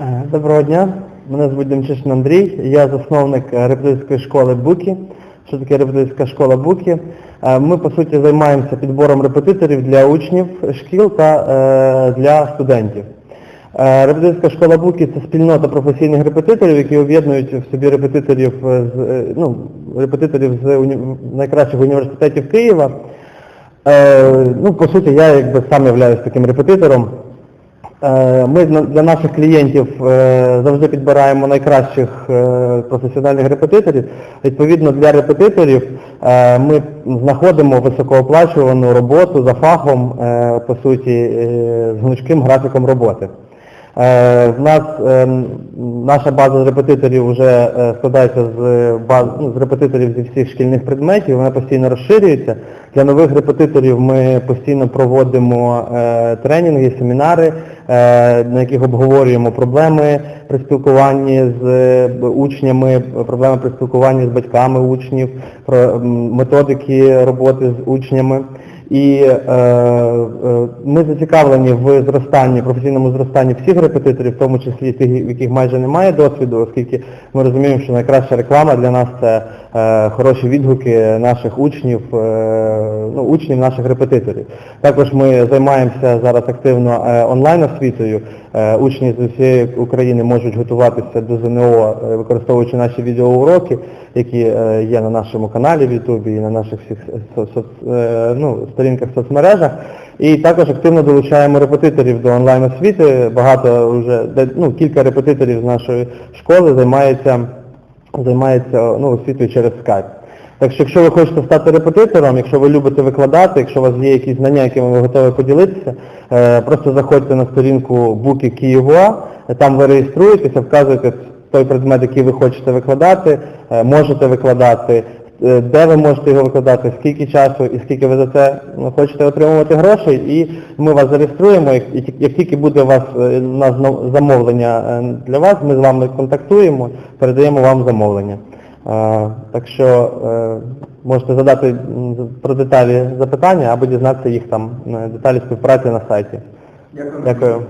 Е, Доброго дня, мене звуть Демчишин Андрій, я засновник е, репетиторської школи Буки. Що таке репетиторська школа Буки? Е, Ми по суті займаємося підбором репетиторів для учнів шкіл та для студентів. Репетиторська школа Буки це спільнота професійних репетиторів, які об'єднують в собі репетиторів з ну, репетиторів з найкращих університетів Києва. Ну, по суті, я якби сам являюсь таким репетитором. Е, Ми для наших клієнтів е, завжди підбираємо найкращих е, професіональних репетиторів. Відповідно, для репетиторів ми знаходимо високооплачувану роботу за фахом, по суті, з гнучким графіком роботи. Е, В нас е, наша база репетиторів вже е, складається з баз, ну, з репетиторів зі всіх шкільних предметів, вона постійно розширюється. Для нових репетиторів ми постійно проводимо е, тренінги, семінари, на яких обговорюємо проблеми при спілкуванні з учнями, проблеми при спілкуванні з батьками учнів, методики роботи з учнями. І е, е, ми зацікавлені в зростанні, професійному зростанні всіх репетиторів, в тому числі тих, в яких майже немає досвіду, оскільки ми розуміємо, що найкраща реклама для нас це е, хороші відгуки наших учнів, е, ну, учнів наших репетиторів. Також ми займаємося зараз активно е, онлайн-освітою. Е, учні з усієї України можуть готуватися до ЗНО, е, використовуючи наші відеоуроки, які е, є на нашому каналі в Ютубі і на наших всіх со- соц- е, ну, сторінках в соцмережах. І також активно долучаємо репетиторів до онлайн-освіти. Багато вже, ну, кілька репетиторів з нашої школи займаються, займаються ну, освітою через скайп. Так що, якщо ви хочете стати репетитором, якщо ви любите викладати, якщо у вас є якісь знання, якими ви готові поділитися, е, просто заходьте на сторінку Буки Києва, там ви реєструєтеся, вказуєте той предмет, який ви хочете викладати, е, можете викладати, е, де ви можете його викладати, скільки часу і скільки ви за це ну, хочете отримувати грошей, і ми вас зареєструємо, і як тільки буде у вас е, у нас замовлення е, для вас, ми з вами контактуємо, передаємо вам замовлення. Е, Так що е, можете задати про деталі запитання або дізнатися їх там, е, деталі співпраці на сайті. Дякую. Дякую.